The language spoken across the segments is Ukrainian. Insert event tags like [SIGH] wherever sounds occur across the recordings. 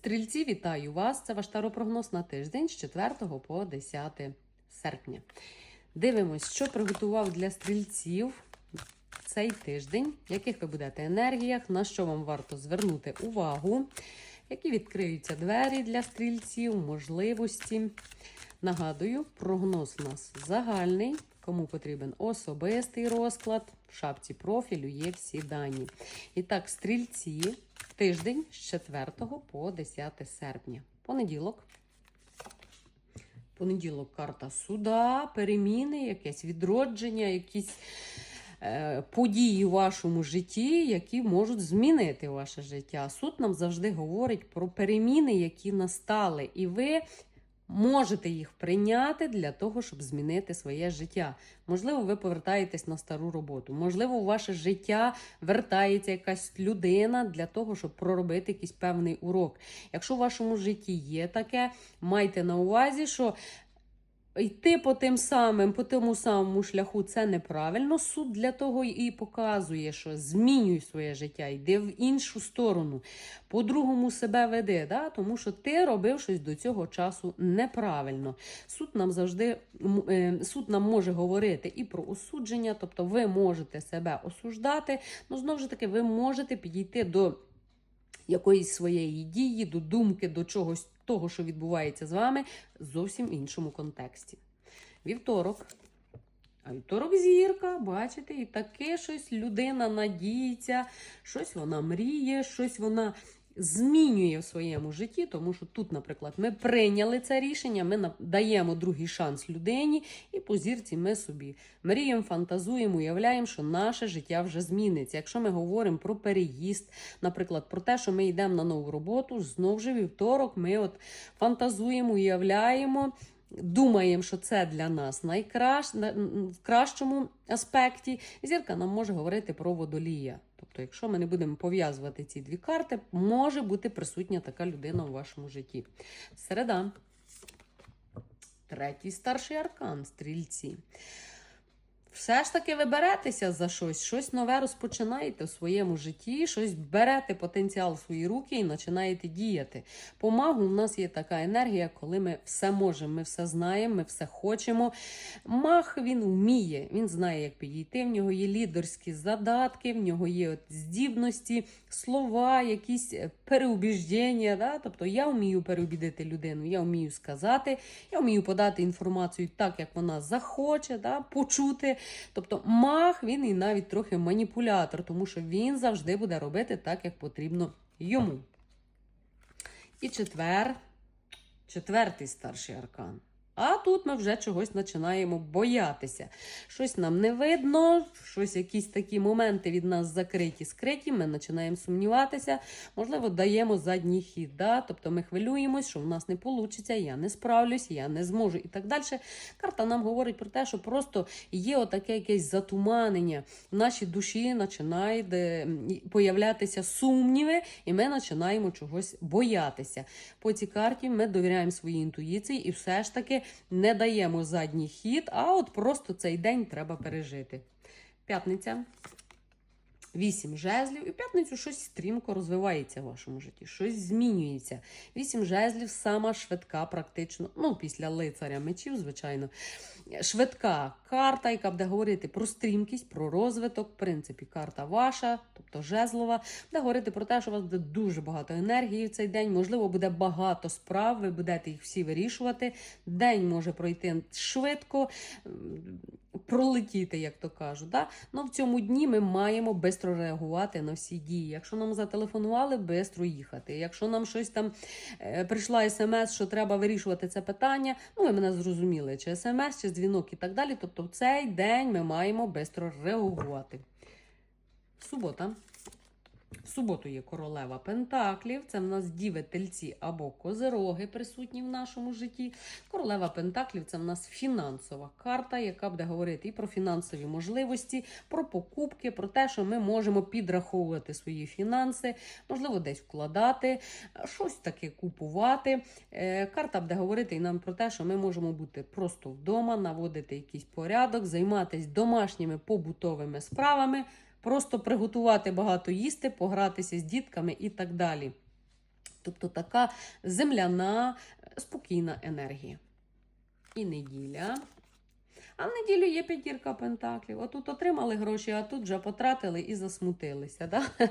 Стрільці, вітаю вас! Це ваш таропрогноз на тиждень з 4 по 10 серпня. Дивимось, що приготував для стрільців цей тиждень, яких ви будете енергіях, на що вам варто звернути увагу, які відкриються двері для стрільців, можливості. Нагадую, прогноз у нас загальний. Кому потрібен особистий розклад, в шапці профілю є всі дані. І так, стрільці тиждень з 4 по 10 серпня. Понеділок. Понеділок карта суда, переміни, якесь відродження, якісь е, події у вашому житті, які можуть змінити ваше життя. Суд нам завжди говорить про переміни, які настали, і ви можете їх прийняти для того, щоб змінити своє життя. Можливо, ви повертаєтесь на стару роботу. Можливо, у ваше життя вертається якась людина для того, щоб проробити якийсь певний урок. Якщо в вашому житті є таке, майте на увазі, що. Йти по тим самим, по тому самому шляху це неправильно. Суд для того і показує, що змінюй своє життя, йди в іншу сторону, по-другому себе веди, да? тому що ти робив щось до цього часу неправильно. Суд нам завжди е, суд нам може говорити і про осудження, тобто ви можете себе осуждати, але знову ж таки, ви можете підійти до якоїсь своєї дії, до думки, до чогось того, що відбувається з вами, зовсім іншому контексті. Вівторок. А вівторок зірка, бачите, і таке щось людина надіється, щось вона мріє, щось вона змінює в своєму житті, тому що тут, наприклад, ми прийняли це рішення, ми даємо другий шанс людині, і по зірці ми собі мріємо, фантазуємо, уявляємо, що наше життя вже зміниться. Якщо ми говоримо про переїзд, наприклад, про те, що ми йдемо на нову роботу, знов же вівторок ми от фантазуємо, уявляємо. Думаємо, що це для нас найкраще в кращому аспекті. Зірка нам може говорити про водолія. Тобто, якщо ми не будемо пов'язувати ці дві карти, може бути присутня така людина у вашому житті. Середа. Третій старший аркан стрільці. Все ж таки ви беретеся за щось, щось нове розпочинаєте в своєму житті, щось берете потенціал в свої руки і починаєте діяти. По магу у нас є така енергія, коли ми все можемо, ми все знаємо, ми все хочемо. Маг він вміє, він знає, як підійти. В нього є лідерські задатки, в нього є от здібності, слова, якісь е, переубіждення. Да? Тобто я вмію переубідити людину, я вмію сказати, я вмію подати інформацію так, як вона захоче, да? почути. Тобто мах він і навіть трохи маніпулятор, тому що він завжди буде робити так, як потрібно йому. І четвер, четвертий старший аркан. А тут ми вже чогось починаємо боятися. Щось нам не видно, щось якісь такі моменти від нас закриті, скриті, ми починаємо сумніватися, можливо, даємо задній хід. Да? Тобто ми хвилюємось, що в нас не вийде, я не справлюсь, я не зможу і так далі. Карта нам говорить про те, що просто є отаке якесь затуманення. В нашій душі починають появлятися сумніви, і ми починаємо чогось боятися. По цій карті ми довіряємо своїй інтуїції і все ж таки не даємо задній хід, а от просто цей день треба пережити. П'ятниця. Вісім жезлів, і в п'ятницю щось стрімко розвивається в вашому житті, щось змінюється. Вісім жезлів сама швидка, практично, ну, після лицаря мечів, звичайно. Швидка карта, яка буде говорити про стрімкість, про розвиток. В принципі, карта ваша, тобто жезлова, буде говорити про те, що у вас буде дуже багато енергії в цей день. Можливо, буде багато справ, ви будете їх всі вирішувати. День може пройти швидко, пролетіти, як то кажуть. Да? Ну, в цьому дні ми маємо швидко реагувати на всі дії. Якщо нам зателефонували, швидко їхати. Якщо нам щось там е, прийшла смс, що треба вирішувати це питання, ну ви мене зрозуміли, чи смс, чи дзвінок і так далі. Тобто в цей день ми маємо швидко реагувати. Субота. В суботу є королева Пентаклів. Це в нас діви, тельці або козероги присутні в нашому житті. Королева Пентаклів це в нас фінансова карта, яка буде говорити і про фінансові можливості, про покупки, про те, що ми можемо підраховувати свої фінанси, можливо, десь вкладати, щось таке купувати. Е, Карта буде говорити і нам про те, що ми можемо бути просто вдома, наводити якийсь порядок, займатися домашніми побутовими справами. Просто приготувати багато їсти, погратися з дітками і так далі. Тобто така земляна, спокійна енергія. І неділя. А в неділю є п'ятірка пентаклів. Отут отримали гроші, а тут вже потратили і засмутилися. Да? [LAUGHS]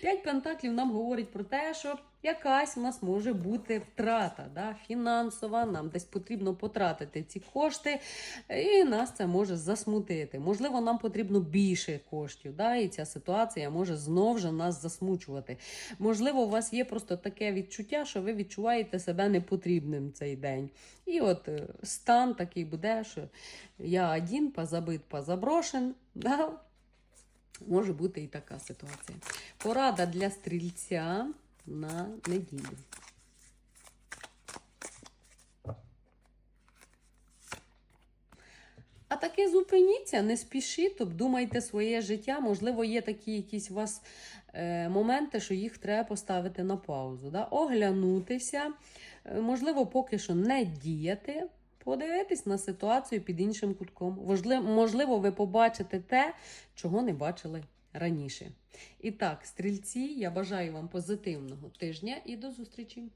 П'ять пентаклів нам говорить про те, що якась у нас може бути втрата да? фінансова, нам десь потрібно потратити ці кошти, і нас це може засмутити. Можливо, нам потрібно більше коштів, да? і ця ситуація може знову ж нас засмучувати. Можливо, у вас є просто таке відчуття, що ви відчуваєте себе непотрібним цей день. І от е, стан такий буде, що я один, позабит, позаброшен. Да? Може бути і така ситуація. Порада для стрільця на неділю. А таки зупиніться, не спішіть, обдумайте своє життя. Можливо, є такі якісь у вас е, моменти, що їх треба поставити на паузу. Да? Оглянутися, е, можливо, поки що не діяти, подивитись на ситуацію під іншим кутком. Можливо, ви побачите те, чого не бачили раніше. І так, стрільці, я бажаю вам позитивного тижня і до зустрічі!